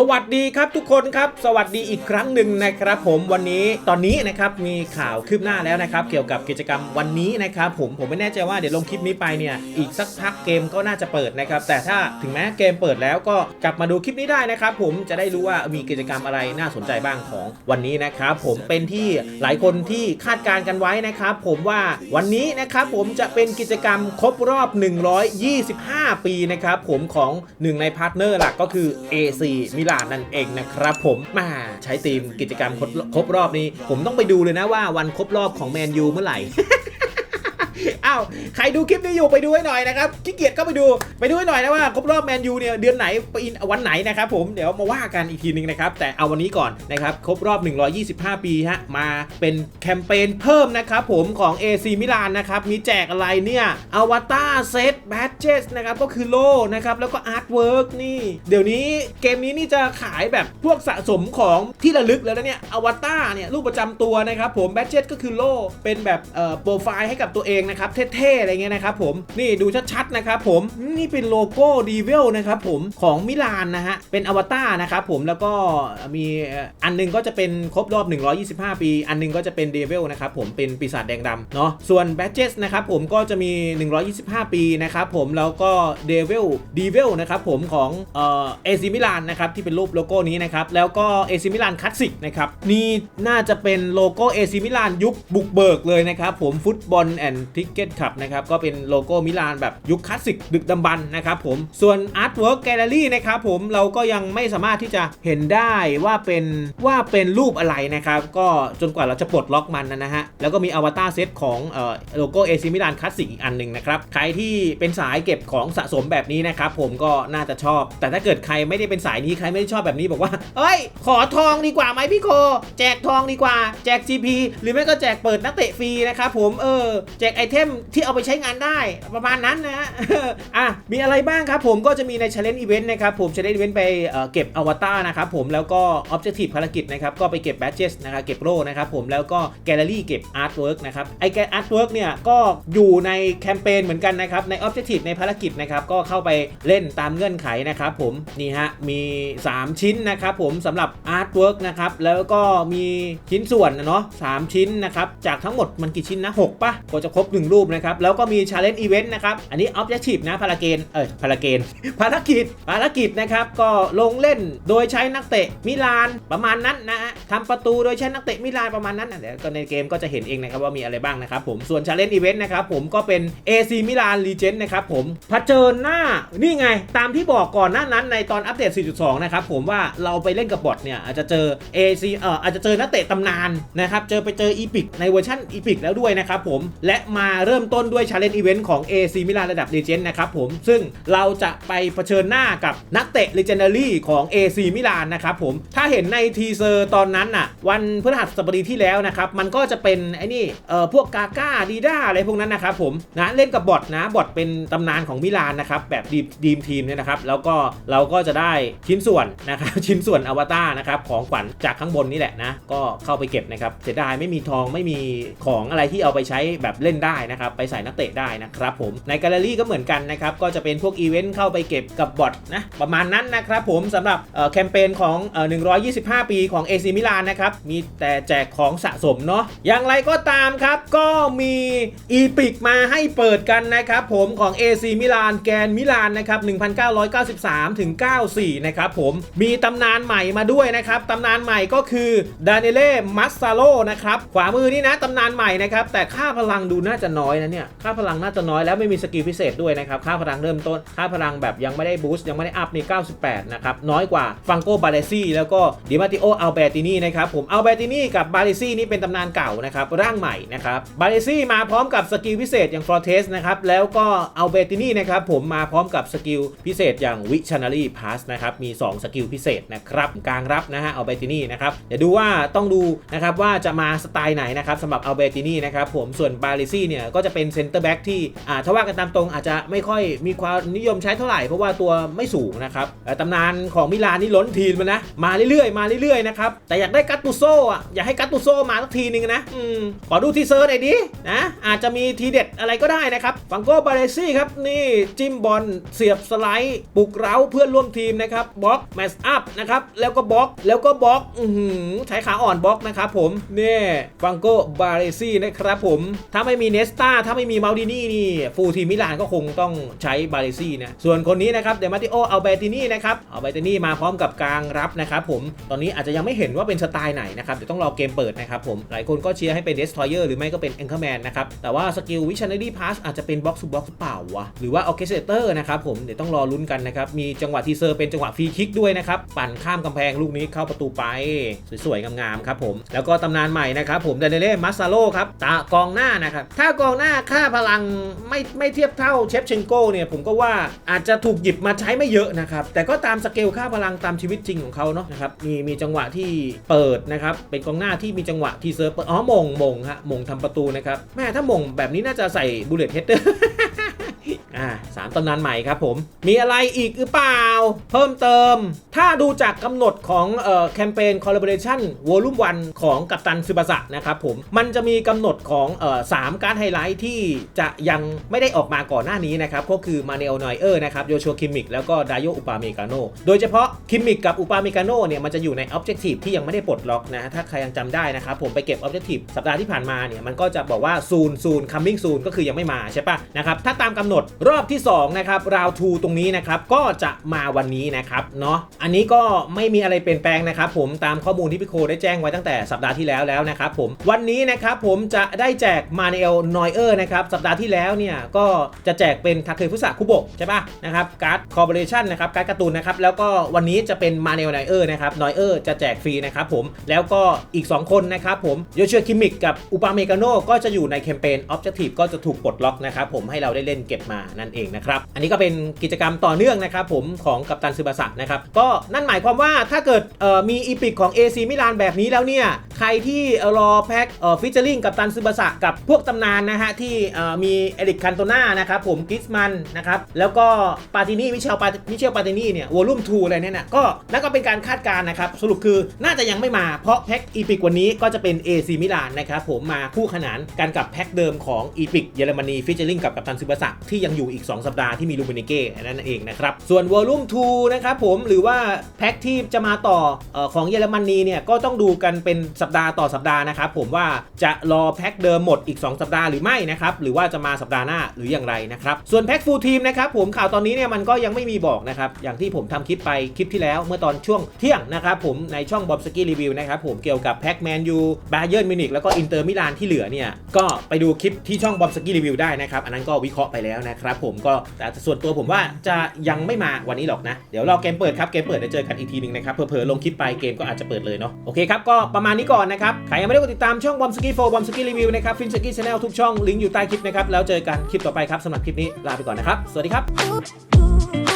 สวัสดีครับทุกคนครับ สวัสดีอีกครั้งหนึ่งนะครับผมวันนี้ตอนนี้นะครับมีข่าวคืบหน้าแล้วนะครับ เกี่ยวกับกิจกรรมวันนี้นะครับผมผมไม่แน่ใจว่าเดี๋ยวลงคลิปนี้ไปเนี่ยอีกสักพักเกมก็น่าจะเปิดนะครับ แต่ถ้าถึงแม้เกมเปิดแล้วก็กลับมาดูคลิปนี้ได้นะครับ ผมจะได้รู้ว่ามีกิจกรรมอะไรน่าสนใจบ้างของวันนี้นะครับ ผมเป็นที่หลายคนที่คาดการณ์กันไว้นะครับ ผมว่าวันนี้นะครับผมจะเป็นกิจกรรมครบรอบ 125 ปีนะครับผมของหนึ่งในพาร์ทเนอร์หลักก็คือ AC มิลานนั่นเองนะครับผมมาใช้ธีมกิจกรรมครบครบรอบนี้ ผมต้องไปดูเลยนะว่าวันครบรอบของแมนยูเมื่อไหร่ อ้าวใครดูคลิปนี้อยู่ไปดูให้หน่อยนะครับขี้เกียจก็ไปดูไปดูให้หน่อยนะว่าครบรอบแมนยูเนี่ยเดือนไหนปีวันไหนนะครับผมเดี๋ยวมาว่ากันอีกทีนึงนะครับแต่เอาวันนี้ก่อนนะครับครบรอบ 125 ปีฮะมาเป็นแคมเปญเพิ่มนะครับผมของ AC มิลานนะครับมีแจกอะไรเนี่ยอวตารเซตแบทเจสนะครับก็คือโล่นะครับแล้วก็อาร์ตเวิร์กนี่ เดี๋ยวนี้เกมนี้นี่จะขายแบบพวกสะสมของที่ระลึกแล้วนะเนี่ยอวตารเนี่ยรูปประจำตัวนะครับผมแบทเจสก็คือโล่เป็นแบบโปรไฟล์ให้กับตัวเองนะครับเท่ๆอะไรเงี้ยนะครับผมนี่ดูชัดๆนะครับผมนี่เป็นโลโก้ดีเวลนะครับผมของมิลานนะฮะเป็นอวตารนะครับผมแล้วก็มีอันหนึงก็จะเป็นครบรอบ 125 ปี อันหนึงก็จะเป็นเดวิลนะครับผมเป็นปีศาจแดงดำเนาะส่วนแบทเจสนะครับผมก็จะมี 125 ปีนะครับผมแล้วก็เดวิลดีเวลนะครับผมของเอ่อเอซิมิลานนะครับที่เป็นรูปโลโก้นี้นะครับแล้วก็เอซิมิลานคลาสสิกนะครับนี่น่าจะเป็นโลโก้เอซิมิลานยุคบุกเบิกเลยนะครับผมฟุตบอลแอนด์ทิกเก็ตขับนะครับก็เป็นโลโก้มิลานแบบยุคคลาสสิกดึกดำบรรพ์นะครับผมส่วนอาร์ตเวิร์กแกลเลอรี่นะครับผมเราก็ยังไม่สามารถที่จะเห็นได้ว่าเป็นว่าเป็นรูปอะไรนะครับก็จนกว่าเราจะปลดล็อกมันนะฮะแล้วก็มีอวตารเซตของเอ่อโลโก้เอซิมิลานคลาสสิกอีกอันหนึ่งนะครับใครที่เป็นสายเก็บของสะสมแบบนี้นะครับผมก็น่าจะชอบ แต่ถ้าเกิดใครไม่ได้เป็นสายนี้ใครไม่ได้ชอบแบบนี้บอกว่าเอ้ย ขอทองดีกว่าไหมพี่โค แจกทองดีกว่า แจก GP หรือไม่ก็แจกเปิดนักเตะฟรีนะครับผมเออแจกไอเทมที่เอาไปใช้งานได้ประมาณนั้นนะฮะอะมีอะไรบ้างครับผมก็จะมีใน Challenge Event นะครับผม Challenge Event ไปเเก็บอวตารนะครับผมแล้วก็ Objective ภารกิจนะครับก็ไปเก็บ Badges นะครับเก็บโล่นะครับผมแล้วก็ Gallery เก็บ Artwork นะครับไอแก Artwork เนี่ยก็อยู่ในแคมเปญเหมือนกันนะครับใน Objective ในภารกิจนะครับก็เข้าไปเล่นตามเงื่อนไขนะครับผมนี่ฮะมี 3 ชิ้นนะครับผมสำหรับ Artwork นะครับแล้วก็มีชิ้นส่วนนะเนาะ3ชิ้นนะครับจากทั้งหมดมันกี่ชิ้นนะ6ป่ะก็จะครบ1 รูปนะครับ แล้วก็มี Challenge Event นะครับ อันนี้ Objective นะภารเกณฑ์เอ้ยภารเกณฑ์ภารกิจภารกิจนะครับ ก็ลงเล่นโดยใช้นักเตะมิลานประมาณนั้นนะฮะทำประตูโดยใช้นักเตะมิลานประมาณนั้นเดี๋ยวก็ในเกมก็จะเห็นเองนะครับว่ามีอะไรบ้างนะครับผมส่วน Challenge Event นะครับผมก็เป็น AC มิลาน Legend นะครับผมเผชิญหน้านี่ไงตามที่บอกก่อนหน้านั้นในตอนอัปเดต 4.2 นะครับผมว่าเราไปเล่นกับบอทเนี่ยอาจจะเจอ AC เอ่ออาจจะเจอนักเตะตำนานนะครับเจอไปเจออีพิกในเวอร์ชันอีพิกแล้วด้วยนะครับผมและมาเริ่มต้นด้วย Challenge Event ของ AC มิลานระดับ Legend นะครับผม ซึ่งเราจะไปเผชิญหน้ากับนักเตะ Legendary ของ AC มิลานนะครับผม ถ้าเห็นในทีเซอร์ตอนนั้นน่ะ วันพฤหัสบดีที่แล้วนะครับ มันก็จะเป็นไอ้นี่เอ่อพวกกาก้าดีด้าอะไรพวกนั้นนะครับผมนะเล่นกับบอทนะบอทเป็นตำนานของมิลานนะครับแบบดีดีมทีมเนี่ยนะครับแล้วก็เราก็จะได้ชิ้นส่วนนะครับชิ้นส่วนอวตารนะครับของขวัญจากข้างบนนี่แหละนะก็เข้าไปเก็บนะครับเสียดายไม่มีทองไม่มีของอะไรที่เอาไปใช้แบบเล่นได้นะครับไปใส่นักเตะได้นะครับผมในแกลเลอรี่ก็เหมือนกันนะครับก็จะเป็นพวกอีเวนต์เข้าไปเก็บกับบอทนะประมาณนั้นนะครับผมสำหรับแคมเปญของออ125 ปีของ AC มิลานนะครับมีแต่แจกของสะสมเนาะอย่างไรก็ตามครับก็มีอีพิกมาให้เปิดกันนะครับผมของ AC มิลานแกนมิลานนะครับ1993ถึง94นะครับผมมีตำนานใหม่มาด้วยนะครับตำนานใหม่ก็คือดานิเล่มัสซาโลนะครับขวามือนี่นะตำนานใหม่นะครับแต่ค่าพลังดูน่าาจะน้อยนะเนี่ยค่าพลังน่าจะน้อยแล้วไม่มีสกิลพิเศษด้วยนะครับค่าพลังเริ่มต้นค่าพลังแบบยังไม่ได้บูสต์ยังไม่ได้อัพนี่98 นะครับ น้อยกว่าฟังโกบาเลซี่แล้วก็ดิมาติโออัลเบตินีนะครับผมอัลเบตินีกับบาเลซี่นี่เป็นตำนานเก่านะครับร่างใหม่นะครับบาเลซี่มาพร้อมกับสกิลพิเศษอย่างฟลอเทสนะครับแล้วก็อัลเบตินีนะครับผมมาพร้อมกับสกิลพิเศษอย่างวิช a นารีพาสนะครับมี 2 สกิลพิเศษนะครับกลางรับนะฮะอัลเบตินีนะครับเดี๋ยวดูว่าต้องดูนะครับว่าจะมาสไตล์ไหนนะครับสำหรับอัลเบตินีนะครับผมส่วนบาเลซี่เนี่ยก็จะเป็นเซนเตอร์แบ็กที่อ่าถ้าว่ากันตามตรงอาจจะไม่ค่อยมีความนิยมใช้เท่าไหร่ เพราะว่าตัวไม่สูงนะครับตำนานของมิลานนี่ล้นทีมันนะมาเรื่อยๆมาเรื่อยๆนะครับแต่อยากได้กัตตุโซอะอยากให้กัตตุโซมาสักทีนึงนะอืมขอดูทีเซอร์หน่อยดินะอาจจะมีทีเด็ดอะไรก็ได้นะครับฟังโกบาเลซี่ครับนี่จิ้มบอลเสียบสไลด์ปลุกเร้าเพื่อนร่วมทีมนะครับบล็อกแมสอัพนะครับแล้วก็บล็อกแล้วก็บล็อกอือหือใช้ขาอ่อนบล็อกนะครับผมนี่ฟังโกบาเลซี่นะครับผมถ้าไม่มีเนสตาถ้าไม่มีมาลดินี่นี่ฟูทีมิลานก็คงต้องใช้บาเลซี่นะส่วนคนนี้นะครับเดมาติโออัลเบตินี่นะครับอัลเบตินี่มาพร้อมกับกลางรับนะครับผมตอนนี้อาจจะยังไม่เห็นว่าเป็นสไตล์ไหนนะครับเดี๋ยวต้องรอเกมเปิดนะครับผมหลายคนก็เชียร์ให้เป็นเดสทอยเออร์หรือไม่ก็เป็น Anchorman นนะครับแต่ว่าสกิลวิชัน a รี่พาสอาจจะเป็นบ็อกซ์บ็อกซ์เปล่าวะหรือว่าออเคสเตอร์นะครับผมเดี๋ยวต้องรอลุ้นกันนะครับมีจังหวะทีเซอร์เป็นจังหวะฟรีคิกด้วยนะครับปั่นข้ามกำแพงลูกนี้เข้าประตูไปสวยๆงามๆครับผมแล้วก็ตำนานใหม่นะครับผมเดนเนเล่มัสซาโลครับตากองหน้านะครับถ้าากองหน้าค่าพลังไม่ไม่เทียบเท่าเชฟเชนโกเนี่ยผมก็ว่าอาจจะถูกหยิบมาใช้ไม่เยอะนะครับ แต่ก็ตามสเกลค่าพลังตามชีวิตจริงของเขาเนาะนะครับมีมีจังหวะที่เปิดนะครับ เป็นกองหน้าที่มีจังหวะทีเซอร์เปิดอ๋อมงมงฮะมงทำประตูนะครับแม่ถ้ามงแบบนี้น่าจะใส่บูเลตเฮดเดอร์ อ่าสามตำนานใหม่ครับผม มีอะไรอีกหรือเปล่า เพิ่มเติม ถ้าดูจากกำหนดของเอ่อแคมเปญ collaboration volume 1 ของกัปตันซึบาสะนะครับผม มันจะมีกำหนดของเอ่อสามการไฮไลท์ที่จะยังไม่ได้ออกมาก่อนหน้านี้นะครับ ก็คือมาเนลนอยเออร์นะครับโยชัวคิมิกแล้วก็ดายโยอุปาเมกาโนโดยเฉพาะคิมิกกับอุปาเมกาโนเนี่ยมันจะอยู่ใน Objective ที่ยังไม่ได้ปลดล็อกนะถ้าใครยังจำได้นะครับผมไปเก็บ Objective สัปดาห์ที่ผ่านมาเนี่ยมันก็จะบอกว่า soon soon coming soon ก็คือยังไม่มาใช่ปะนะครับถ้าตามกำหนดรอบที่2นะครับราวทูตรงนี้นะครับก็จะมาวันนี้นะครับเนาะอันนี้ก็ไม่มีอะไรเปลี่ยนแปลงนะครับผมตามข้อมูลที่พี่โคได้แจ้งไว้ตั้งแต่สัปดาห์ที่แล้วแล้วนะครับผมวันนี้นะครับผมจะได้แจกมาเนลนอยเออร์นะครับสัปดาห์ที่แล้วเนี่ยก็จะแจกเป็นทาเคฟุสะคุโบะใช่ป่ะนะครับการ์ดคอร์ปอเรชั่นนะครับการ์ดการ์ตูนนะครับแล้วก็วันนี้จะเป็นมาเนลนอยเออร์นะครับนอยเออร์จะแจกฟรีนะครับผมแล้วก็อีก 2 คนนะครับผมโยเชียคิมิกกับอุปาเมกาโนก็จะอยู่ในแคมเปญ Objective ก็จะถูกปลดล็อกนะครับผมให้เราได้เล่นเก็บมานั่นเองนะครับ อันนี้ก็เป็นกิจกรรมต่อเนื่องนะครับผมของกัปตันซึบาสะนะครับ ก็นั่นหมายความว่าถ้าเกิดมีอีพิกของ AC มิลานแบบนี้แล้วเนี่ย ใครที่รอแพ็คฟิชเชอร์ลิงกับตันซึบาสะกับพวกตำนานนะฮะ ที่มีเอริกคันโตนานะครับผมกิสมันนะครับ แล้วก็ปาตินี่มิเชลปามิเชลปาตินี่เนี่ยวอลุ่ม2อะไรเนี่ยนะก็นั่นก็เป็นการคาดการณ์นะครับ สรุปคือน่าจะยังไม่มาเพราะแพ็คอีพิกวันนี้ก็จะเป็น AC มิลานนะครับผมมาคู่ขนานกันกับแพ็คเดิมของอีพิกเยอรมนีฟิชเชอร์ลิงกับกัปตันซึบาสะที่ยังอยู่อีก 2 สัปดาห์ที่มีลูมินิเก้นั่นเองนะครับ ส่วน Volume 2นะครับผมหรือว่าแพ็คที่จะมาต่ออของเยอรมนีเนี่ยก็ต้องดูกันเป็นสัปดาห์ต่อสัปดาห์นะครับผมว่าจะรอแพ็คเดิมหมดอีก 2 สัปดาห์หรือไม่นะครับหรือว่าจะมาสัปดาห์หน้าหรืออย่างไรนะครับส่วนแพ็คฟูลทีมนะครับผมข่าวตอนนี้เนี่ยมันก็ยังไม่มีบอกนะครับอย่างที่ผมทำคลิปไปคลิปที่แล้วเมื่อตอนช่วงเที่ยงนะครับผมในช่องบอมสกี้รีวิวนะครับผมเกี่ยวกับแพ็คแมนยูบาเยิร์นมิวนิกแล้วก็อินเตอร์มิลานที่เหลือเนี่ยก็ไปดูคลิปที่ช่องบอมสกี้รีวิวได้นะครับอันนั้นก็วิเคราะห์ไปแล้วนะครับผมก็แต่ส่วนตัวผมว่าจะยังไม่มาวันนี้หรอกนะ เดี๋ยวรอเกมเปิดครับ เกมเปิดจะเจอกันอีกทีหนึ่งนะครับ เผลอๆลงคลิปไปเกมก็อาจจะเปิดเลยเนาะ โอเคครับ ก็ประมาณนี้ก่อนนะครับ ใครยังไม่ได้กดติดตามช่องบอมสกี้โฟบอมสกี้รีวิวนะครับ ฟินสกี้ชาแนลทุกช่อง ลิงก์อยู่ใต้คลิปนะครับ แล้วเจอกันคลิปต่อไปครับสำหรับคลิปนี้ลาไปก่อนนะครับ สวัสดีครับ